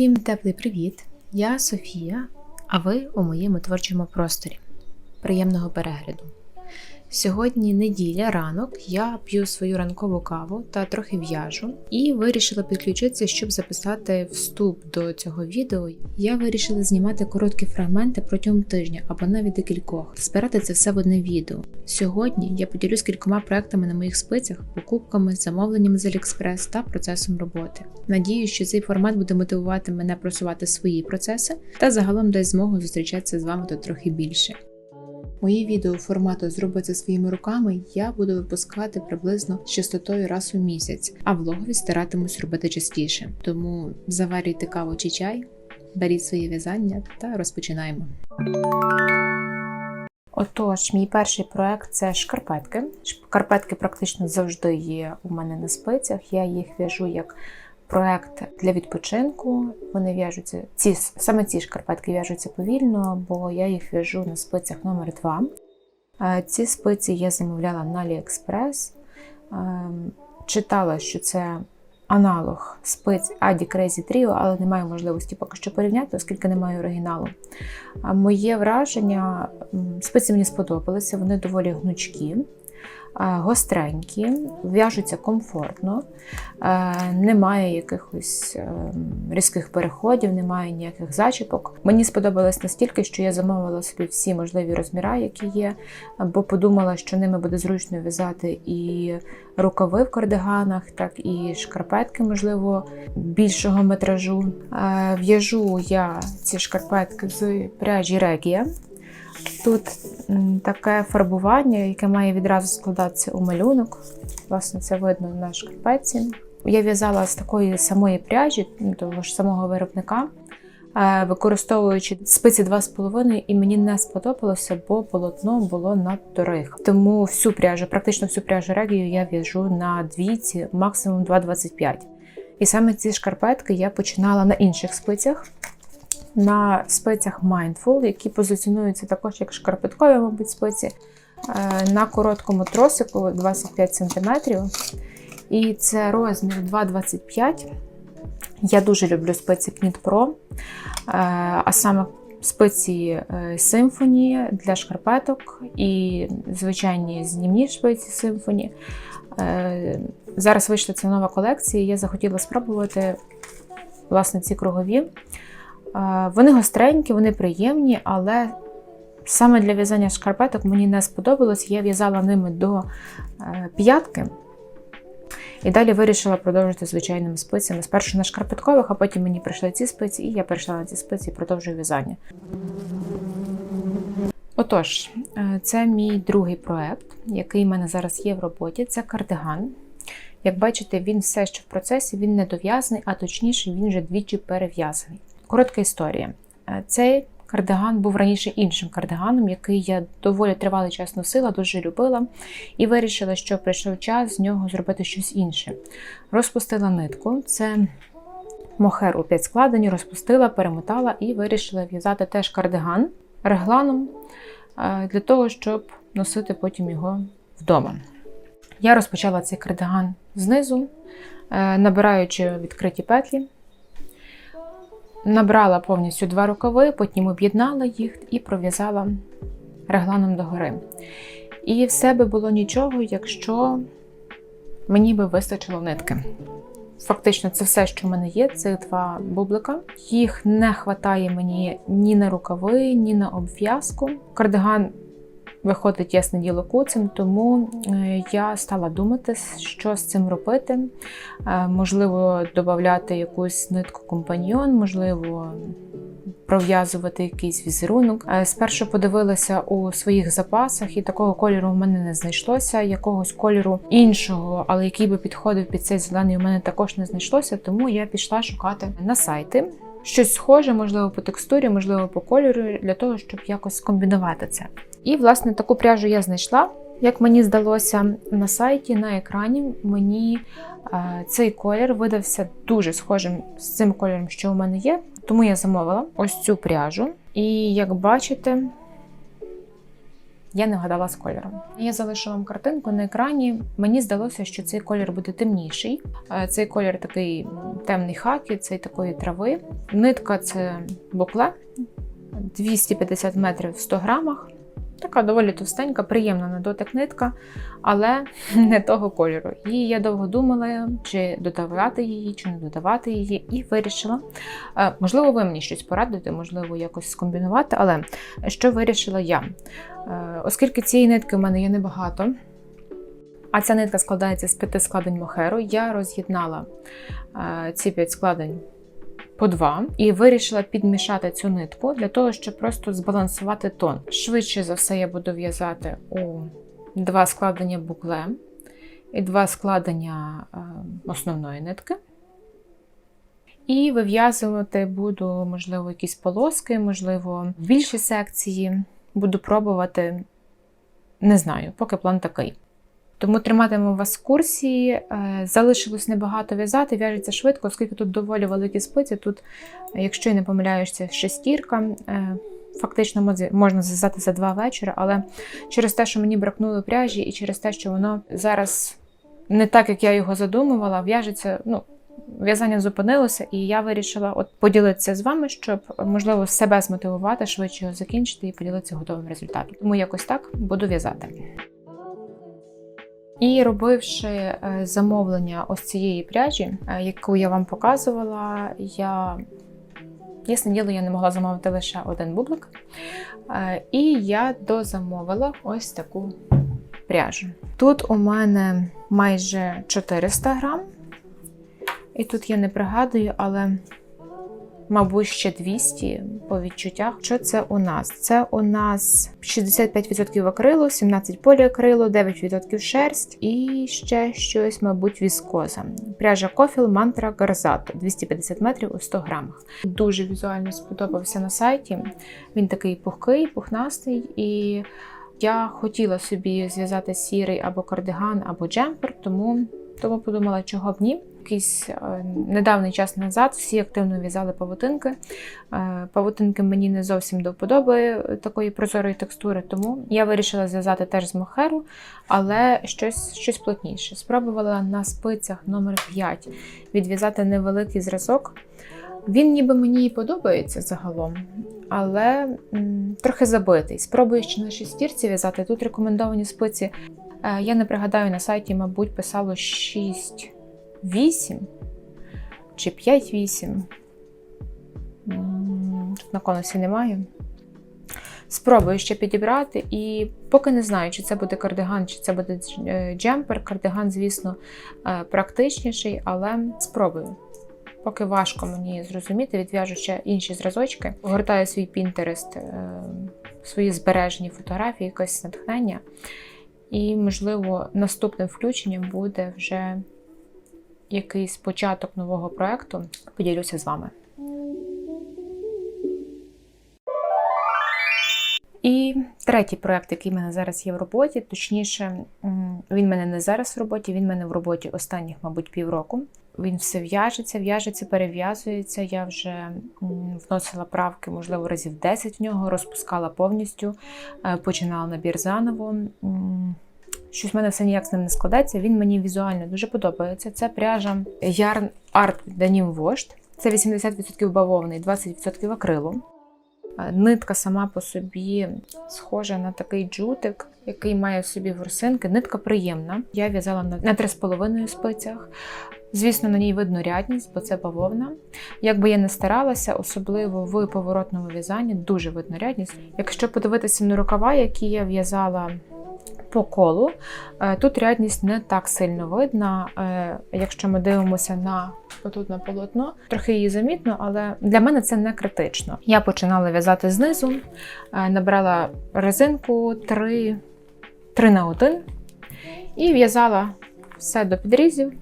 Всім теплий привіт! Я Софія, а ви у моєму творчому просторі. Приємного перегляду! Сьогодні неділя, ранок, я п'ю свою ранкову каву та трохи в'яжу, і вирішила підключитися, щоб записати вступ до цього відео. Я вирішила знімати короткі фрагменти протягом тижня або навіть декількох, збирати це все в одне відео. Сьогодні я поділюсь кількома проектами на моїх спицях, покупками, замовленнями з AliExpress та процесом роботи. Надіюсь, що цей формат буде мотивувати мене просувати свої процеси та загалом дасть змогу зустрічатися з вами тут трохи більше. Мої відео формату «Зроби це своїми руками я буду випускати приблизно з частотою раз у місяць, а влогові старатимусь робити частіше. Тому заварюйте каву чи чай, беріть своє в'язання та розпочинаємо. Отож, мій перший проект це шкарпетки. Шкарпетки практично завжди є у мене на спицях. Я їх в'яжу як проект для відпочинку. Вони в'яжуться ці саме ці шкарпетки в'яжуться повільно, бо я їх в'яжу на спицях номер 2 Ці спиці я замовляла на AliExpress. Читала, що це аналог спиць Adi Crazy Trio, але не маю можливості поки що порівняти, оскільки немає оригіналу. Моє враження, спиці мені сподобалися, вони доволі гнучкі гостренькі, в'яжуться комфортно, немає якихось різких переходів, немає ніяких зачіпок. Мені сподобалось настільки, що я замовила собі всі можливі розміри, які є, бо подумала, що ними буде зручно в'язати і рукави в кардиганах, так і шкарпетки, можливо, більшого метражу. В'яжу я ці шкарпетки з пряжі Регія. Тут таке фарбування, яке має відразу складатися у малюнок. Власне, це видно на шкарпетці. Я в'язала з такої самої пряжі, ну, того ж самого виробника, е, використовуючи спиці 2,5, і мені не сподобалося, бо полотно було надто рих. Тому всю пряжу, практично всю пряжу регію я в'яжу на двійці, максимум 2,25. І саме ці шкарпетки я починала на інших спицях на спицях Mindful, які позиціонуються також як шкарпеткові, мабуть, спиці, е, на короткому тросику 25 см. І це розмір 2,25. Я дуже люблю спиці Knit Pro, е, а саме спиці е, Symphony для шкарпеток і звичайні знімні спиці Symphony. Зараз вийшла ця нова колекція, і я захотіла спробувати власне ці кругові. Вони гостренькі, вони приємні, але саме для в'язання шкарпеток мені не сподобалось. Я в'язала ними до е, п'ятки. І далі вирішила продовжити звичайними спицями. Спершу на шкарпеткових, а потім мені прийшли ці спиці, і я перейшла на ці спиці і продовжую в'язання. Отож, е, це мій другий проект, який в мене зараз є в роботі. Це кардиган. Як бачите, він все ще в процесі, він не дов'язаний, а точніше, він вже двічі перев'язаний. Коротка історія. Е, цей кардиган був раніше іншим кардиганом, який я доволі тривалий час носила, дуже любила, і вирішила, що прийшов час з нього зробити щось інше. Розпустила нитку, це мохер у 5 складені, розпустила, перемотала і вирішила в'язати теж кардиган регланом е, для того, щоб носити потім його вдома. Я розпочала цей кардиган знизу, е, набираючи відкриті петлі. Набрала повністю два рукави, потім об'єднала їх і пров'язала регланом догори. І все би було нічого, якщо мені би вистачило нитки. Фактично, це все, що в мене є, цих два бублика. Їх не вистачає мені ні на рукави, ні на обв'язку. Кардиган виходить ясне діло куцем, тому е, я стала думати, що з цим робити. Е, можливо, додати якусь нитку компаньйон, можливо, пров'язувати якийсь візерунок. Е, спершу подивилася у своїх запасах, і такого кольору в мене не знайшлося. Якогось кольору іншого, але який би підходив під цей зелений, у мене також не знайшлося, тому я пішла шукати на сайти. Щось схоже, можливо, по текстурі, можливо, по кольору, для того, щоб якось скомбінувати це. І, власне, таку пряжу я знайшла. Як мені здалося на сайті, на екрані, мені е, цей колір видався дуже схожим з цим кольором, що у мене є. Тому я замовила ось цю пряжу. І як бачите, я не вгадала з кольором. Я залишу вам картинку на екрані. Мені здалося, що цей колір буде темніший. Е, Цей колір такий темний хакі, цей такої трави. Нитка це букле 250 метрів в 100 грамах. Така доволі товстенька, приємна на дотик нитка, але не того кольору. І я довго думала, чи додавати її, чи не додавати її, і вирішила. е, Можливо, ви мені щось порадите, можливо, якось скомбінувати, але що вирішила я? Е, Оскільки цієї нитки в мене є небагато, а ця нитка складається з п'яти складень мохеру, я роз'єднала е, ці п'ять складень по два і вирішила підмішати цю нитку для того, щоб просто збалансувати тон. Швидше за все, я буду в'язати у два складення букле і два складення е, основної нитки. І вив'язувати буду, можливо, якісь полоски, можливо, більші секції. Буду пробувати, не знаю, поки план такий. Тому триматиму вас в курсі. Е, Залишилось небагато в'язати, в'яжеться швидко, оскільки тут доволі великі спиці. Тут, якщо я не помиляюся, шестірка. Е, Фактично можна зв'язати за два вечора, але через те, що мені бракнуло пряжі, і через те, що воно зараз не так, як я його задумувала, в'яжеться. Ну, в'язання зупинилося, і я вирішила от поділитися з вами, щоб можливо себе змотивувати, швидше його закінчити і поділитися готовим результатом. Тому якось так буду в'язати. І робивши е, замовлення ось цієї пряжі, е, яку я вам показувала, я ясне діло, я не могла замовити лише один бублик. Е, І я дозамовила ось таку пряжу. Тут у мене майже 400 грам. І тут я не пригадую, але, мабуть, ще 200 по відчуттях. Що це у нас? Це у нас 65% акрилу, 17 поліакрилу, 9% шерсть і ще щось, мабуть, віскоза. Пряжа кофіл мантра Гарзато 250 метрів у 100 грамах. Дуже візуально сподобався на сайті. Він такий пухкий, пухнастий і. Я хотіла собі зв'язати сірий або кардиган, або джемпер, тому, тому подумала, чого б ні. Якийсь е, недавній час назад всі активно в'язали павутинки. Е, павутинки мені не зовсім до вподоби такої прозорої текстури, тому я вирішила зв'язати теж з мохеру, але щось, щось плотніше. Спробувала на спицях номер 5 відв'язати невеликий зразок. Він ніби мені і подобається загалом, але м, трохи забитий. Спробую ще на шестірці в'язати. Тут рекомендовані спиці. Е, я не пригадаю, на сайті, мабуть, писало 6-8 чи 5-8. Тут на конусі немає. Спробую ще підібрати, і поки не знаю, чи це буде кардиган, чи це буде е, джемпер. Кардиган, звісно, е, практичніший, але спробую. Поки важко мені зрозуміти, відв'яжу ще інші зразочки, погортаю свій е, свої збережені фотографії, якесь натхнення. І, можливо, наступним включенням буде вже якийсь початок нового проєкту. Поділюся з вами. І третій проєкт, який в мене зараз є в роботі, точніше, він мене не зараз в роботі, він мене в роботі останніх, мабуть, півроку. Він все в'яжеться, в'яжеться, перев'язується. Я вже вносила правки, можливо, разів 10 в нього, розпускала повністю, е, починала набір заново. Щось в мене все ніяк з ним не складається. Він мені візуально дуже подобається. Це пряжа Yarn Art Denim Washed. Це 80% бавовни, 20% акрилу. Е, Нитка сама по собі схожа на такий джутик, який має в собі ворсинки. Нитка приємна. Я в'язала на на 3,5 спицях. Звісно, на ній видно рядність, бо це бавовна. Як би я не старалася, особливо в поворотному в'язанні, дуже видно рядність. Якщо подивитися на рукава, які я в'язала по колу, е, тут рядність не так сильно видна. Е, Якщо ми дивимося на отут на полотно, трохи її замітно, але для мене це не критично. Я починала в'язати знизу, е, набрала резинку 3, 3 на 1 і в'язала все до підрізів.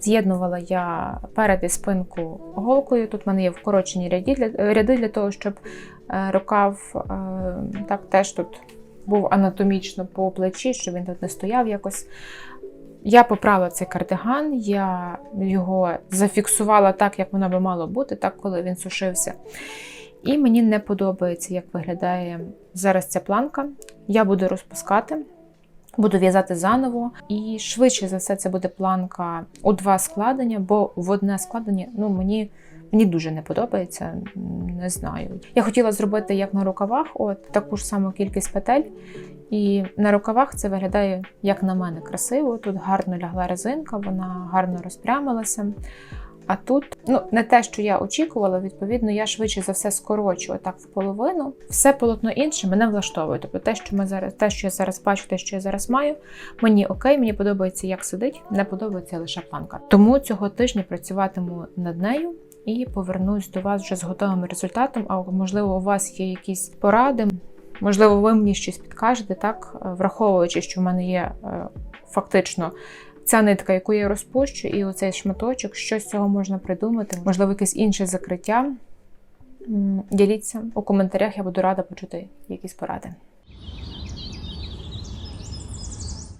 З'єднувала я перед і спинку голкою. Тут в мене є вкорочені ряди для, ряди для того, щоб рукав так теж тут був анатомічно по плечі, щоб він тут не стояв якось. Я поправила цей кардиган, я його зафіксувала так, як воно би мало бути, так, коли він сушився. І мені не подобається, як виглядає зараз ця планка. я буду розпускати. Буду в'язати заново, і швидше за все це буде планка у два складення, бо в одне складення ну мені мені дуже не подобається. Не знаю. Я хотіла зробити як на рукавах, от таку ж саму кількість петель. І на рукавах це виглядає, як на мене, красиво. Тут гарно лягла резинка, вона гарно розпрямилася. А тут, ну, не те, що я очікувала, відповідно, я швидше за все скорочу отак в половину. Все полотно інше мене влаштовує. Тобто те, що ми зараз, те, що я зараз бачу, те, що я зараз маю, мені окей, мені подобається, як сидить, не подобається лише планка. Тому цього тижня працюватиму над нею. І повернусь до вас вже з готовим результатом. А можливо, у вас є якісь поради, можливо, ви мені щось підкажете, так враховуючи, що в мене є е, фактично ця нитка, яку я розпущу, і оцей шматочок, що з цього можна придумати, можливо, якесь інше закриття. Діліться у коментарях, я буду рада почути якісь поради.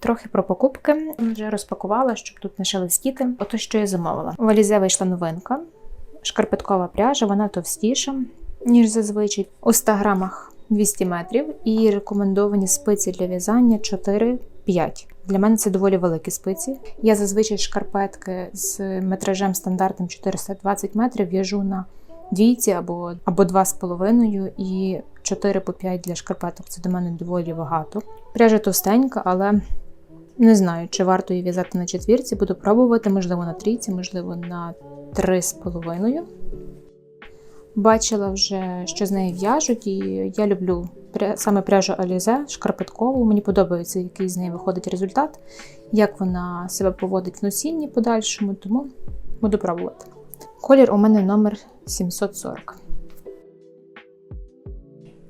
Трохи про покупки вже розпакувала, щоб тут не шелестіти. Ото що я замовила. В валізе вийшла новинка. Шкарпеткова пряжа, вона товстіша, ніж зазвичай. У 100 грамах 200 метрів і рекомендовані спиці для в'язання 4-5. Для мене це доволі великі спиці. Я зазвичай шкарпетки з метражем стандартним 420 метрів в'яжу на двійці або, або 2,5 і 4 по 5 для шкарпеток. Це до мене доволі багато. Пряжа товстенька, але не знаю, чи варто її в'язати на четвірці. Буду пробувати, можливо, на трійці, можливо, на 3,5. Бачила вже, що з неї в'яжуть, і я люблю саме пряжу Alize, шкарпеткову. Мені подобається, який з неї виходить результат, як вона себе поводить в носінні подальшому, тому буду пробувати. Колір у мене номер 740.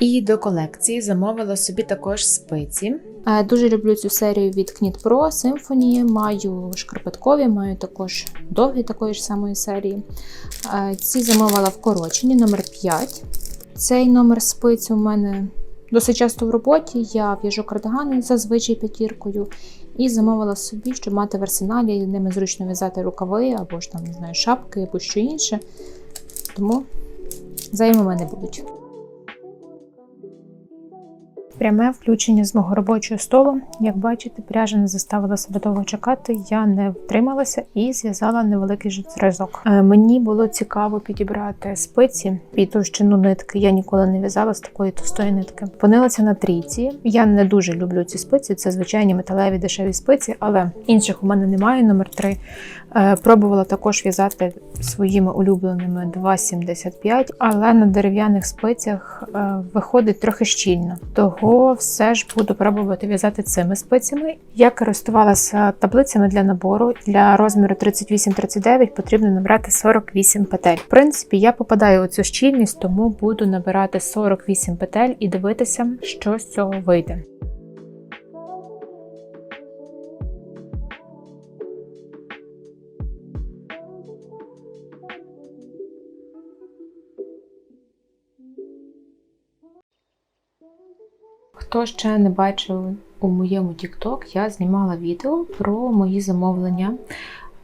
І до колекції замовила собі також спиці. Е, Дуже люблю цю серію від Knit Pro Symphony. Маю шкарпеткові, маю також довгі такої ж самої серії. Е, Ці замовила вкорочені, номер 5. Цей номер спиць у мене досить часто в роботі. Я в'яжу кардигани зазвичай п'ятіркою. І замовила собі, щоб мати в арсеналі, ними зручно в'язати рукави або ж там, не знаю, шапки, або що інше. Тому займи мене будуть. Пряме включення з мого робочого столу. Як бачите, пряжа не заставила себе довго чекати. Я не втрималася і зв'язала невеликий зразок. Е, Мені було цікаво підібрати спиці під товщину нитки. Я ніколи не в'язала з такої товстої нитки. Понилася на трійці. Я не дуже люблю ці спиці. Це звичайні металеві дешеві спиці, але інших у мене немає. Номер 3. Е, Пробувала також в'язати своїми улюбленими 2,75, але на дерев'яних спицях е, виходить трохи щільно. Того все ж буду пробувати в'язати цими спицями. Я користувалася таблицями для набору. Для розміру 38-39 потрібно набрати 48 петель. В принципі, я попадаю у цю щільність, тому буду набирати 48 петель і дивитися, що з цього вийде. Хто ще не бачив у моєму TikTok, я знімала відео про мої замовлення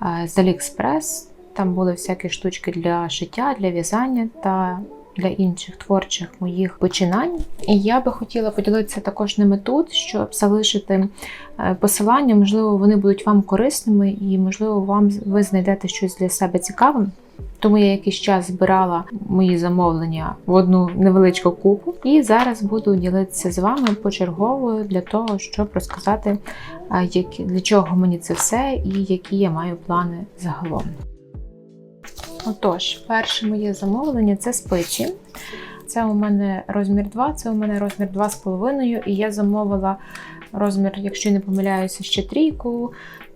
е, з AliExpress. Там були всякі штучки для шиття, для в'язання та для інших творчих моїх починань. І я би хотіла поділитися також ними тут, щоб залишити е, посилання. Можливо, вони будуть вам корисними, і, можливо, вам ви знайдете щось для себе цікавим. Тому я якийсь час збирала мої замовлення в одну невеличку купу, і зараз буду ділитися з вами почергово для того, щоб розказати, а, для чого мені це все і які я маю плани загалом. Отож, перше моє замовлення це спиці. Це у мене розмір 2, це у мене розмір 2,5, і я замовила розмір, якщо не помиляюся, ще трійку,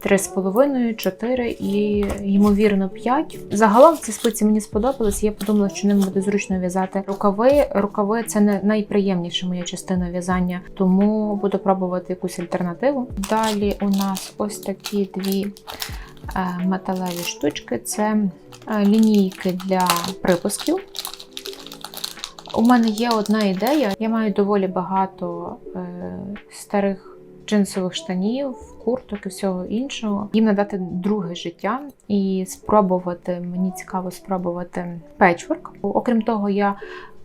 3,5, 4 і, ймовірно, 5. Загалом ці спиці мені сподобались. Я подумала, що ним буде зручно в'язати рукави. Рукави це не найприємніша моя частина в'язання, тому буду пробувати якусь альтернативу. Далі у нас ось такі дві е, металеві штучки це е, лінійки для припусків. У мене є одна ідея. Я маю доволі багато е, старих джинсових штанів, курток і всього іншого. Їм надати друге життя і спробувати. Мені цікаво спробувати печворк. Окрім того, я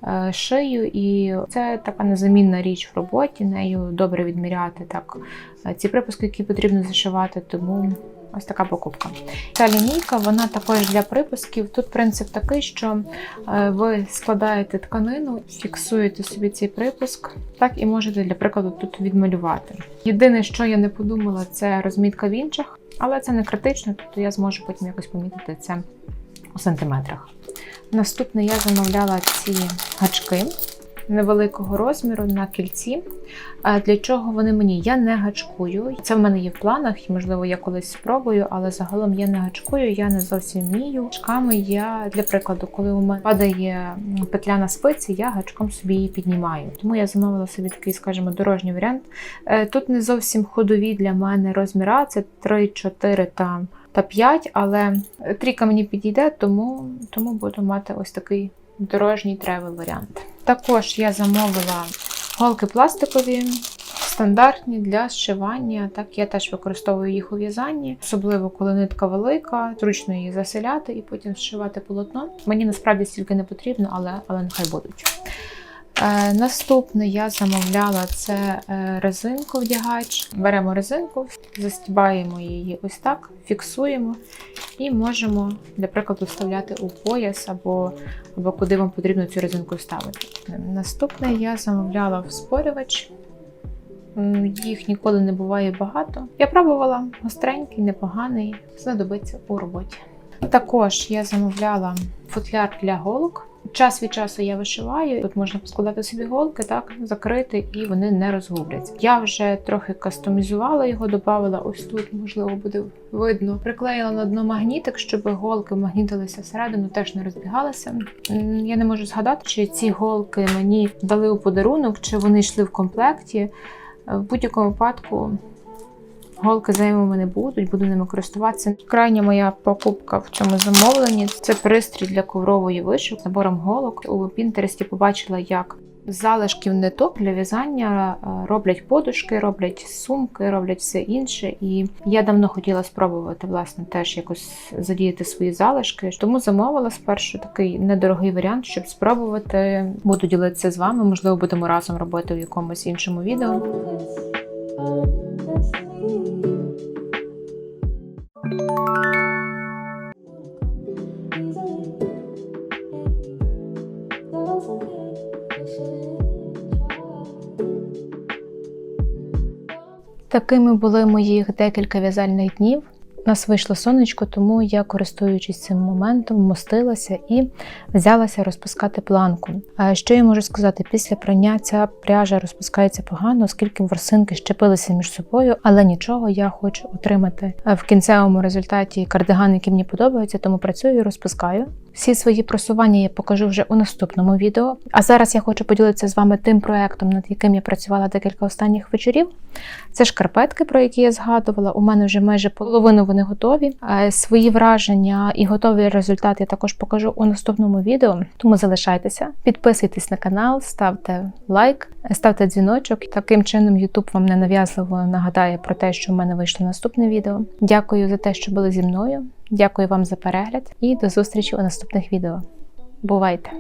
е, шию, і це така незамінна річ в роботі. Нею добре відміряти так е, ці припуски, які потрібно зашивати. Тому ось така покупка. Ця лінійка, вона також для припусків. Тут принцип такий, що е, ви складаєте тканину, фіксуєте собі цей припуск, так і можете, для прикладу, тут відмалювати. Єдине, що я не подумала, це розмітка в інших, але це не критично, тобто я зможу потім якось помітити це у сантиметрах. Наступне я замовляла ці гачки невеликого розміру на кільці. Для чого вони мені? Я не гачкую. Це в мене є в планах, можливо я колись спробую, але загалом я не гачкую, я не зовсім вмію. Гачками я, для прикладу, коли у мене падає петля на спиці, я гачком собі її піднімаю. Тому я замовила собі такий, скажімо, дорожній варіант. Е, Тут не зовсім ходові для мене розміра, це 3, 4 та, та 5, але трійка мені підійде, тому, тому буду мати ось такий дорожній тревел варіант. Також я замовила голки пластикові, стандартні для зшивання. Так, я теж використовую їх у в'язанні, особливо коли нитка велика, зручно її заселяти і потім зшивати полотно. Мені насправді стільки не потрібно, але, але нехай будуть. Е, наступне я замовляла це е, резинку вдягач. Беремо резинку, застібаємо її ось так, фіксуємо і можемо, для прикладу, вставляти у пояс або, або куди вам потрібно цю резинку ставити. Наступне я замовляла вспорювач. Їх ніколи не буває багато. Я пробувала гостренький, непоганий, знадобиться у роботі. Також я замовляла футляр для голок. Час від часу я вишиваю. Тут можна поскладати собі голки, так, закрити, і вони не розгубляться. Я вже трохи кастомізувала його, додавала ось тут, можливо, буде видно. Приклеїла на дно магнітик, щоб голки магнітилися всередину, теж не розбігалися. Я не можу згадати, чи ці голки мені дали у подарунок, чи вони йшли в комплекті. Е, В будь-якому випадку Голки зайвими в мене будуть, буду ними користуватися. Крайня моя покупка в цьому замовленні це пристрій для коврової вишивки з набором голок. У Пінтересті побачила, як з залишків ниток для в'язання е, роблять подушки, роблять сумки, роблять все інше. І я давно хотіла спробувати власне теж якось задіяти свої залишки. Тому замовила спершу такий недорогий варіант, щоб спробувати. Буду ділитися з вами. Можливо, будемо разом робити в якомусь іншому відео. Такими були моїх декілька в'язальних днів. Нас вийшло сонечко, тому я, користуючись цим моментом, мостилася і взялася розпускати планку. Що я можу сказати? Після прання ця пряжа розпускається погано, оскільки ворсинки щепилися між собою, але нічого, я хочу отримати в кінцевому результаті кардиган, який мені подобається, тому працюю і розпускаю. Всі свої просування я покажу вже у наступному відео. А зараз я хочу поділитися з вами тим проектом, над яким я працювала декілька останніх вечорів. Це шкарпетки, про які я згадувала. У мене вже майже половину вони готові. Е, Свої враження і готовий результат я також покажу у наступному відео. Тому залишайтеся, підписуйтесь на канал, ставте лайк, ставте дзвіночок. Таким чином YouTube вам ненав'язливо нагадає про те, що в мене вийшло наступне відео. Дякую за те, що були зі мною. Дякую вам за перегляд і до зустрічі у наступних відео. Бувайте!